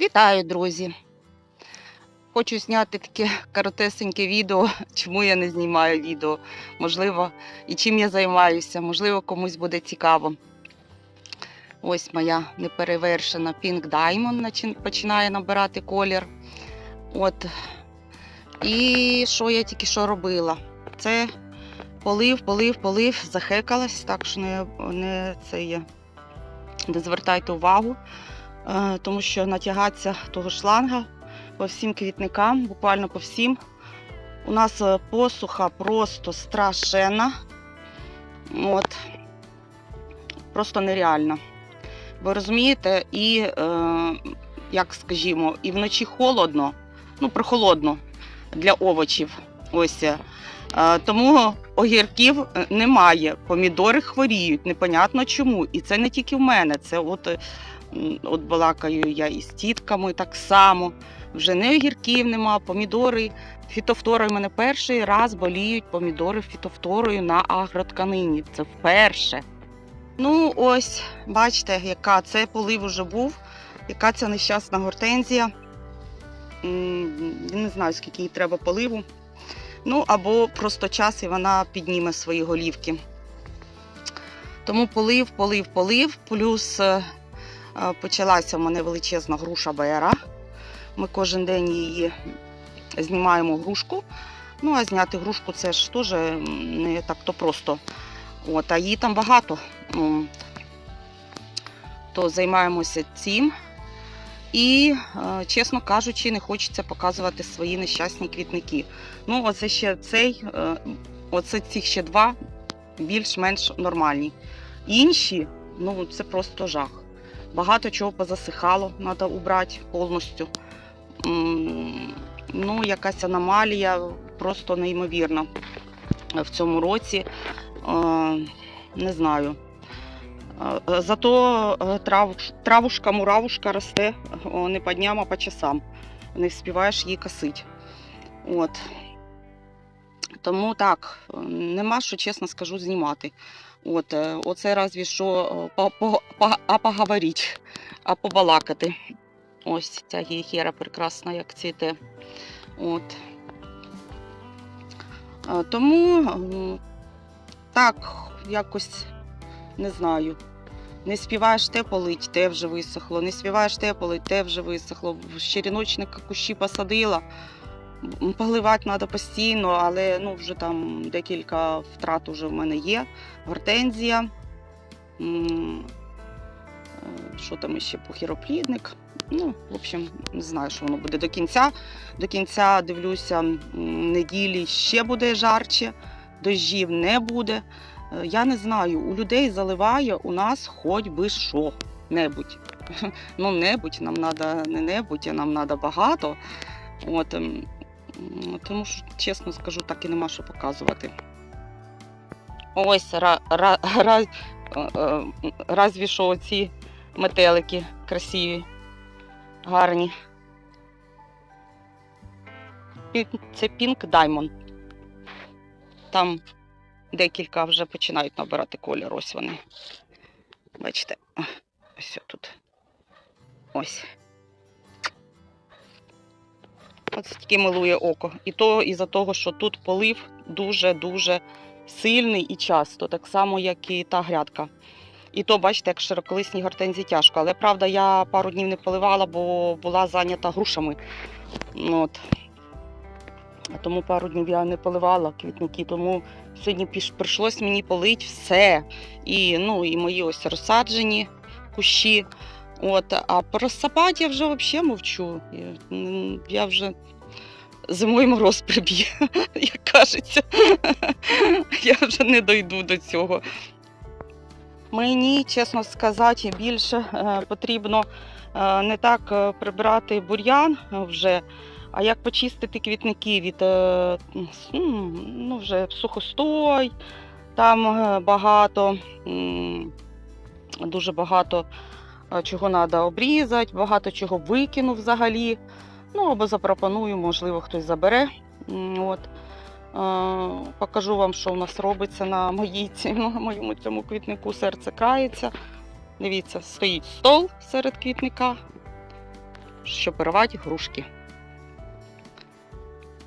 Вітаю, друзі! Хочу зняти таке коротесеньке відео, чому я не знімаю відео, можливо, і чим я займаюся, можливо, комусь буде цікаво. Ось моя неперевершена Pink Diamond починає набирати колір. От. І що я тільки що робила? Це полив, полив, полив, захекалась, так що не, не, це є. не звертайте увагу. Е, тому що натягатися того шланга по всім квітникам, буквально по всім. У нас е, посуха просто страшенна. От. Просто нереально. Ви розумієте, і, е, як скажімо, і вночі холодно, ну, прохолодно для овочів. Ось. е. Е, Тому огірків немає. Помідори хворіють, непонятно чому. І це не тільки в мене. Це от От балакаю я із тітками так само. Вже не огірків нема, помідори. Фітофторою У мене перший раз боліють помідори фітофторою на агротканині. Це вперше. Ну, ось, бачите, яка це полив уже був, яка ця нещасна гортензія. Не знаю, скільки їй треба поливу. Ну, або просто час і вона підніме свої голівки. Тому полив, полив, полив, плюс Е, Почалася в мене величезна груша Бера. Ми кожен день її знімаємо грушку. Ну, а зняти грушку це ж теж не так то просто. От, а її там багато. То займаємося цим. І, е, чесно кажучи, не хочеться показувати свої нещасні квітники. Ну, оце ще цей, е, оце цих ще два більш-менш нормальні. Інші, ну це просто жах. Багато чого позасихало, треба убрати повністю. Ну, якась аномалія просто неймовірна в цьому році. Е, Не знаю. Е, Зато е, травушка, муравушка росте не по дням, а по часам. Не вспіваєш її косити. От. Тому так, нема що, чесно скажу, знімати. От, е, оце разві що е, по, а поговоріть, а побалакати. Ось ця гіхера прекрасна, як цвіте. От. Е, Тому так, якось не знаю. Не співаєш те полить, те вже висохло. Не співаєш те полить, те вже висохло. В щиріночника кущі посадила. Поливати треба постійно, але ну, вже там декілька втрат вже в мене є. Гортензія. Е, Що там ще похіроплідник. Ну, в общем, не знаю, що воно буде до кінця. До кінця дивлюся, неділі ще буде жарче, дощів не буде. Е, Я не знаю, у людей заливає у нас хоч би що небудь. Ну, небудь, нам треба не небудь, а нам треба багато. От, ем, тому що, чесно скажу, так і нема що показувати. Ось ра, ра, ра, е, е, разві що оці метелики красиві, гарні. Це Pink Diamond. Там декілька вже починають набирати колір. Ось вони. Бачите, ось тут. Ось. Таке милує око. І то із-за того, що тут полив дуже-дуже сильний і часто, так само, як і та грядка. І то, бачите, як широколисні гортензії тяжко. Але правда, я пару днів не поливала, бо була зайнята грушами. Ну, От. А Тому пару днів я не поливала квітники, тому сьогодні прийшлось мені полити все. І, ну, і мої ось розсаджені кущі. От, а про сапат я вже взагалі мовчу. Я вже зимою мороз приб'є, як кажеться. Я вже не дойду до цього. Мені, чесно сказати, більше е, потрібно е, не так е, прибирати бур'ян вже, а як почистити квітники від ну, вже сухостой, там багато, дуже багато чого треба обрізати, багато чого викину взагалі. Ну, або запропоную, можливо, хтось забере. От. Покажу вам, що у нас робиться на моїй на моєму цьому квітнику. Серце крається. Дивіться, стоїть стол серед квітника. що пирувати грушки.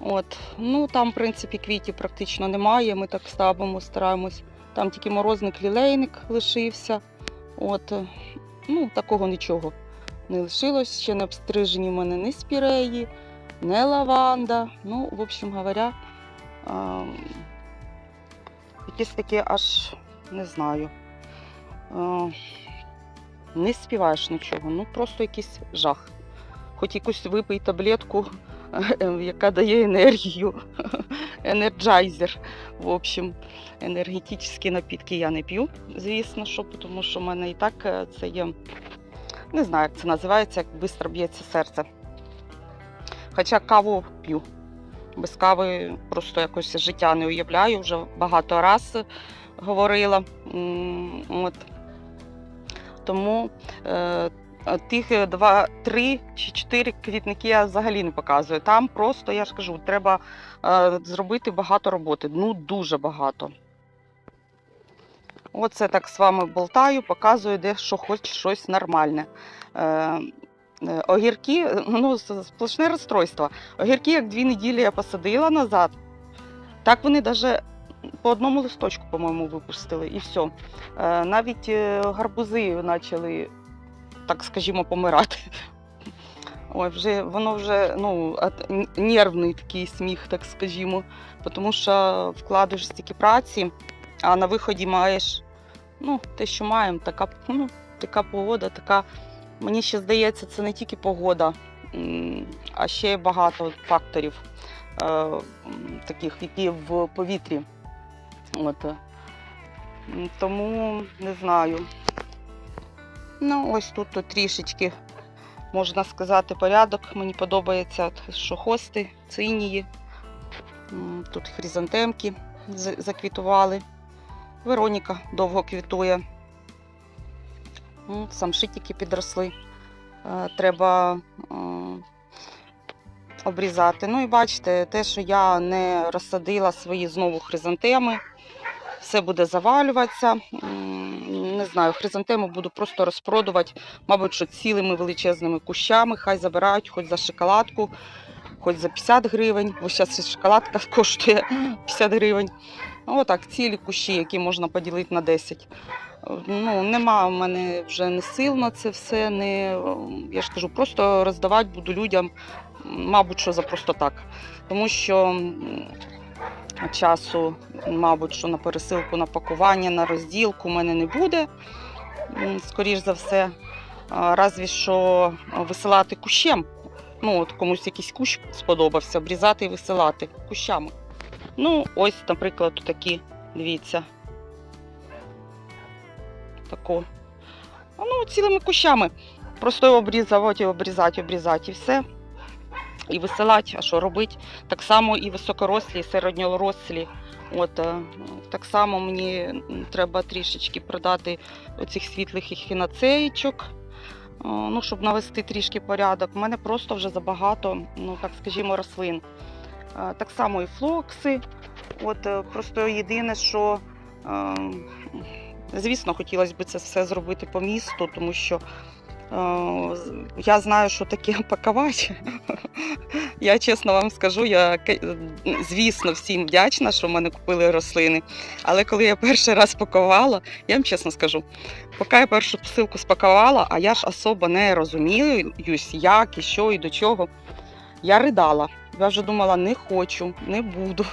От, ну там, в принципі, квітів практично немає. Ми так ставимо, стараємось. Там тільки морозник лілейник лишився. От, ну, такого нічого не лишилось. Ще не обстрижені в мене ні спіреї, не лаванда. Ну, в общем говоря, а, якесь таке аж не знаю. А, не співаєш нічого, ну просто якийсь жах. Хоч якусь випий таблетку, яка дає енергію. Енерджайзер. В общем, енергетичні напітки я не п'ю, звісно, що, тому що в мене і так е, це є. Не знаю, як це називається, як швидко б'ється серце. Хоча каву п'ю. Без кави просто якось життя не уявляю, вже багато раз говорила. От. Тому е, тих два, три чи чотири квітники я взагалі не показую. Там просто, я ж кажу, треба е, зробити багато роботи. Ну, дуже багато. Оце так з вами болтаю, показую, де що хоч щось нормальне. Е, е, огірки, ну, сплошне розстройство. Огірки, як дві неділі я посадила назад, так вони навіть по одному листочку, по-моєму, випустили, і все. Навіть е, гарбузи почали, так скажімо, помирати. Ой, вже воно вже ну, нервний такий сміх, так скажімо, тому що вкладаєш стільки праці, а на виході маєш ну, те, що маємо, така, ну, така погода, така. Мені ще здається, це не тільки погода, а ще багато факторів, е, таких, які в повітрі. От. Тому не знаю. Ну, ось тут, тут трішечки, можна сказати, порядок. Мені подобається, що хости, цинії. Тут хризантемки заквітували. Вероніка довго квітує. Самшитики підросли. Е, Треба е, обрізати. Ну і бачите, те, що я не розсадила свої знову хризантеми, все буде завалюватися. Не знаю, хризантему буду просто розпродувати, мабуть, що цілими величезними кущами. Хай забирають хоч за шоколадку, хоч за 50 гривень, бо зараз шоколадка коштує 50 гривень. Отак, цілі кущі, які можна поділити на 10. Ну, нема в мене вже не сил на це все. Не, я ж кажу, просто роздавати буду людям, мабуть, що за просто так. Тому що часу, мабуть, що на пересилку, на пакування, на розділку в мене не буде, скоріш за все. Разві що висилати кущем. Ну, от комусь якийсь кущ сподобався, обрізати і висилати кущами. Ну, ось, наприклад, такі, дивіться. Тако. Ну, цілими кущами. Просто обрізати, обрізати, обрізати і все. І висилати, а що робити? Так само і високорослі, і середньорослі. От, е, так само мені треба трішечки продати оцих світлих ехінацеїчок, е, ну, щоб навести трішки порядок. У мене просто вже забагато, ну так скажімо, рослин. Е, Так само і флокси. От е, просто єдине, що е, звісно, хотілося б це все зробити по місту, тому що я знаю, що таке пакувати. Я чесно вам скажу, я звісно всім вдячна, що в мене купили рослини. Але коли я перший раз пакувала, я вам чесно скажу, поки я першу посилку спакувала, а я ж особо не розуміюсь, як і що і до чого. Я ридала. Я вже думала, не хочу, не буду.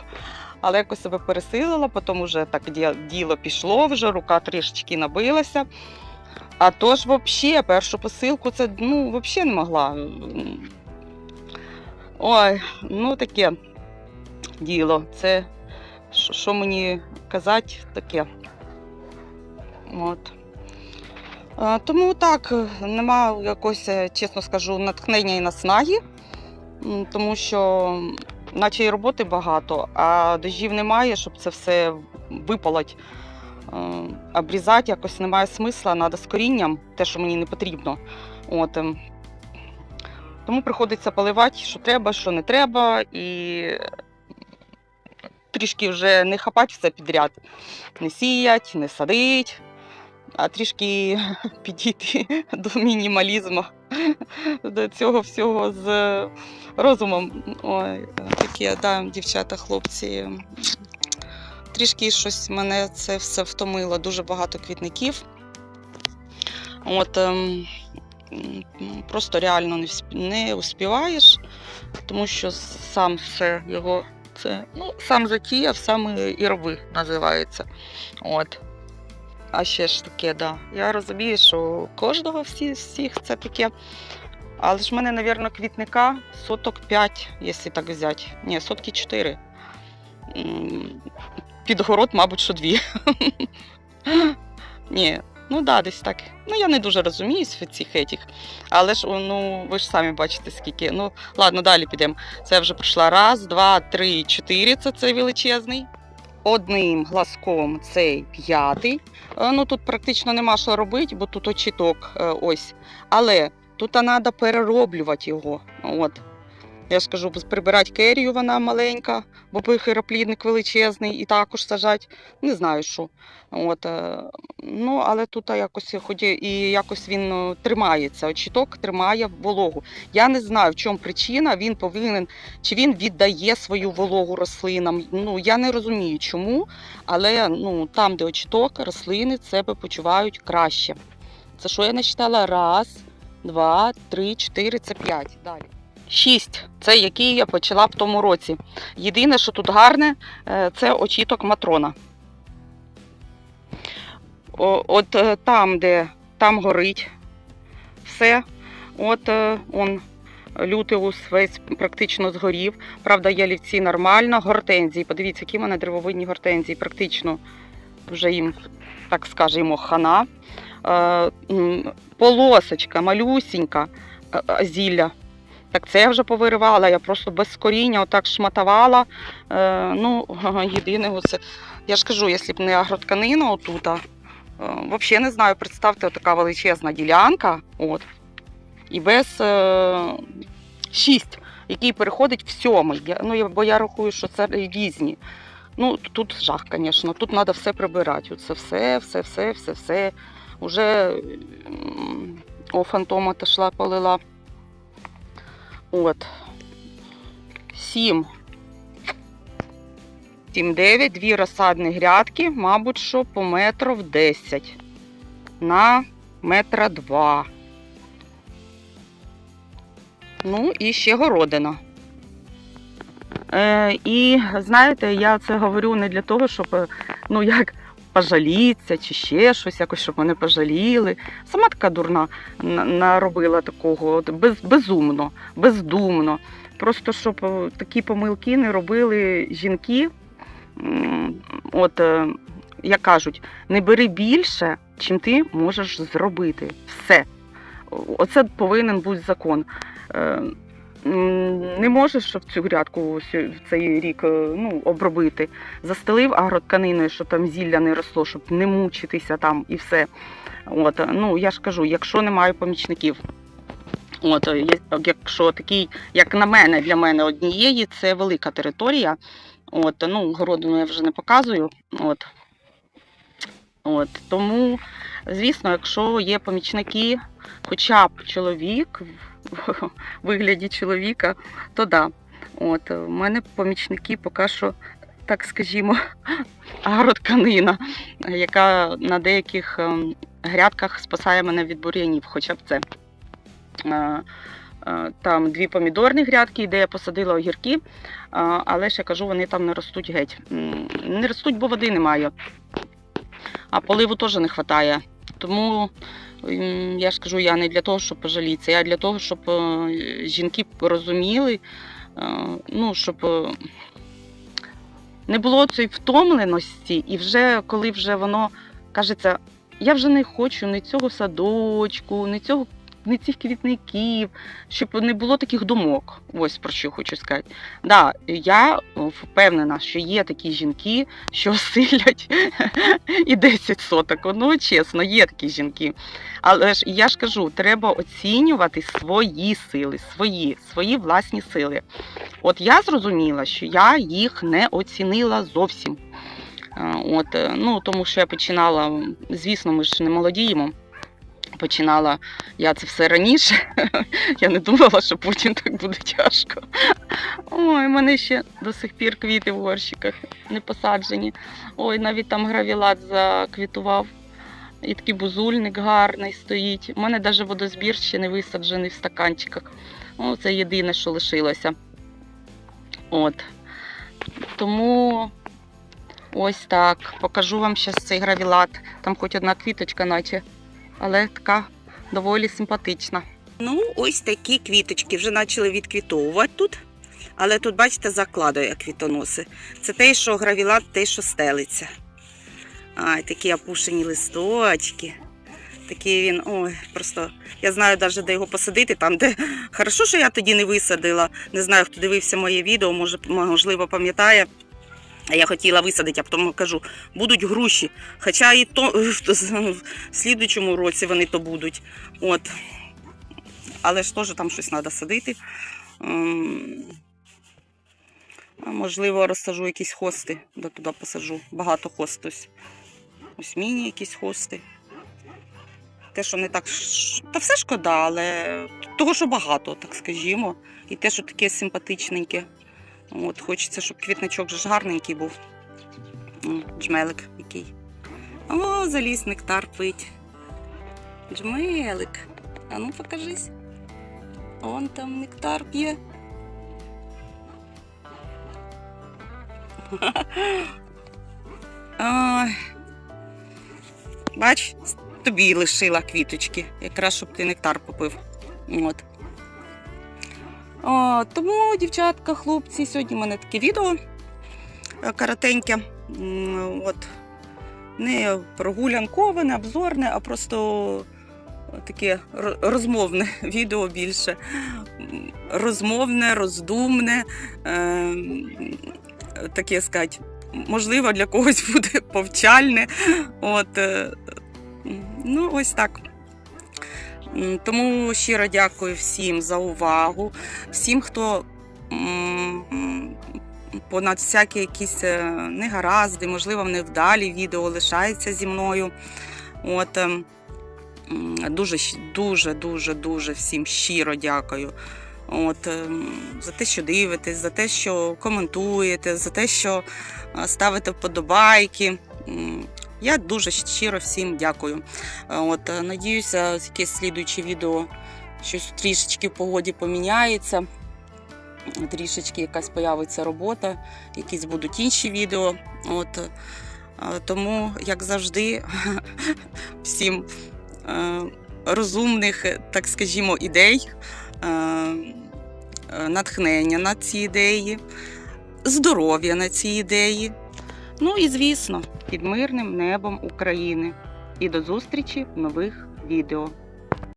Але якось себе пересилила, потім вже так діло пішло, вже рука трішечки набилася. А то ж взагалі першу посилку це ну, взагалі не могла. Ой, ну таке діло. Це що мені казати, таке. От. Тому так, нема якось, чесно скажу, натхнення і наснаги, тому що наче і роботи багато, а дождів немає, щоб це все випалить. Е, Обрізати якось немає смисла, треба з корінням, те, що мені не потрібно. От. ем. Тому приходиться поливати, що треба, що не треба, і трішки вже не хапати все підряд. Не сіять, не садить, а трішки підійти до мінімалізму. до цього всього з розумом. Ой, такі, да, дівчата, хлопці. Трішки щось мене це все втомило. Дуже багато квітників. От, ем, просто реально не, не успіваєш, тому що сам все його це ну, сам затіяв, сам і роби називається. От. А ще ж таке, да. Я розумію, що кожного всі, всіх це таке. Але ж в мене, мабуть, квітника соток 5, якщо так взяти. Ні, сотки 4. Під город, мабуть, що дві. Ні, ну да, десь так. Ну, я не дуже розуміюсь в цих етіх. Але ж, ну, ви ж самі бачите, скільки. Ну, ладно, далі підемо. Це вже пройшла раз, два, три, чотири. Це цей величезний. Одним глазком цей п'ятий. Е, Ну тут практично нема що робити, бо тут очіток е, ось. Але тут треба перероблювати його. От. Я ж кажу, прибирати керію, вона маленька, бо пихероплідник величезний, і також сажать. Не знаю що. От, е, ну, але тут якось ході, і якось він е, тримається. Очіток тримає вологу. Я не знаю, в чому причина. Він повинен, чи він віддає свою вологу рослинам. Ну я не розумію, чому, але ну там, де очіток, рослини себе почувають краще. Це що я не читала? Раз, два, три, чотири, це п'ять. Далі. Шість. Це який я почала в тому році. Єдине, що тут гарне, е, це очіток матрона. От е, там, де там горить все. От е, он лютеус весь практично згорів. Правда, ялівці нормально. Гортензії. Подивіться, які в мене древовидні гортензії. Практично вже їм, так скажемо, хана. Полосочка, малюсінька зілля. Так це я вже повиривала, я просто без коріння отак шматувала. Е, ну, єдине, оце. Я ж кажу, якщо б не агротканина отута, взагалі не знаю, представте, така величезна ділянка. От, і без е, шість, який переходить в сьомий. Я, ну, бо я рахую, що це різні. Ну, тут жах, звісно, тут треба все прибирати. Оце все, все, все, все, все. Уже о, фантома пішла, полила. От. Сім. Сім, дев'ять, дві розсадні грядки, мабуть, що по метру в 10 на метра два. Ну і ще городина. Е, і знаєте, я це говорю не для того, щоб е, ну як пожалітися чи ще щось, якось, щоб мене пожаліли. Сама така дурна наробила такого от, без, безумно, бездумно. Просто щоб е, такі помилки не робили жінки. От, е, як кажуть, не бери більше, чим ти можеш зробити. Все. Оце повинен бути закон. Не можеш в цю грядку в цей рік е, ну, обробити. Застелив агротканиною, щоб там зілля не росло, щоб не мучитися там і все. От, ну, я ж кажу, якщо немає помічників. От, якщо такий, як на мене, для мене однієї, це велика територія. От, ну, городину я вже не показую. От. От, тому, звісно, якщо є помічники, хоча б чоловік в вигляді чоловіка, то да. От, у мене помічники поки що, так скажімо, агротканина, яка на деяких ем, грядках спасає мене від бур'янів, хоча б це. Е, е, Там дві помідорні грядки, де я посадила огірки, е, але ж я кажу, вони там не ростуть геть. Не ростуть, бо води немає. А поливу теж не вистачає. Тому я ж кажу, я не для того, щоб пожалітися, я для того, щоб е, жінки розуміли, е, ну, щоб е, не було цієї втомленості, і вже коли вже воно кажеться, я вже не хочу ні цього садочку, ні цього. Ні цих квітників, щоб не було таких думок. Ось про що хочу сказати. Да, я впевнена, що є такі жінки, що силять і 10 соток. Ну, чесно, є такі жінки. Але ж я ж кажу, треба оцінювати свої сили, свої, свої власні сили. От я зрозуміла, що я їх не оцінила зовсім. Е, От, е, ну, тому що я починала, звісно, ми ж не молодіємо. Починала я це все раніше. Я не думала, що потім так буде тяжко. Ой, мене ще до сих пір квіти в горщиках не посаджені. Ой, навіть там гравілат заквітував. І такий бузульник гарний стоїть. У мене навіть водозбір ще не висаджений в стаканчиках. Ну, це єдине, що лишилося. От. Тому ось так. Покажу вам зараз цей гравілат. Там хоч одна квіточка, наче, але така доволі симпатична. Ну, ось такі квіточки вже почали відквітовувати тут. Але тут, бачите, закладує квітоноси. Це те, що гравілат, те, що стелиться. Ай, такі опушені листочки. Такий він, ой, просто я знаю навіть, де його посадити, там, де хорошо, що я тоді не висадила. Не знаю, хто дивився моє відео, може, можливо, пам'ятає. А Я хотіла висадити, а потім кажу, будуть груші. Хоча і то в слідучому році вони то будуть. От. Але ж теж там щось треба садити. Ем, можливо, розсажу якісь хости, да туди посаджу. Багато хост ось. Ось міні якісь хости. Те, що не так. Та все шкода, але того, що багато, так скажімо. І те, що таке симпатичненьке. От, хочеться, щоб квітничок ж гарненький був. Джмелик який. О, заліз нектар пить. Джмелик. А ну покажись. Он там нектар п'є. Бач, тобі лишила квіточки, якраз щоб ти нектар попив. От. Тому, дівчатка, хлопці, сьогодні в мене таке відео е, коротеньке. От. Не прогулянкове, не обзорне, а просто таке розмовне відео більше. Розмовне, роздумне. е, Таке сказати, можливо, для когось буде повчальне. От, е, ну, ось так. Тому щиро дякую всім за увагу, всім, хто понад всякі якісь е, негаразди, можливо, невдалі відео лишається зі мною. От, ем, дуже, дуже, дуже, дуже всім щиро дякую. От, ем, за те, що дивитесь, за те, що коментуєте, за те, що е, ставите вподобайки. Я дуже щиро всім дякую. Е, От, е, надіюся, якесь слідуюче відео щось трішечки в погоді поміняється. Трішечки якась появиться робота, якісь будуть інші відео. От, е, тому, як завжди, всім розумних, так скажімо, ідей, натхнення на ці ідеї, здоров'я на ці ідеї. Ну і звісно, під мирним небом України. І до зустрічі в нових відео.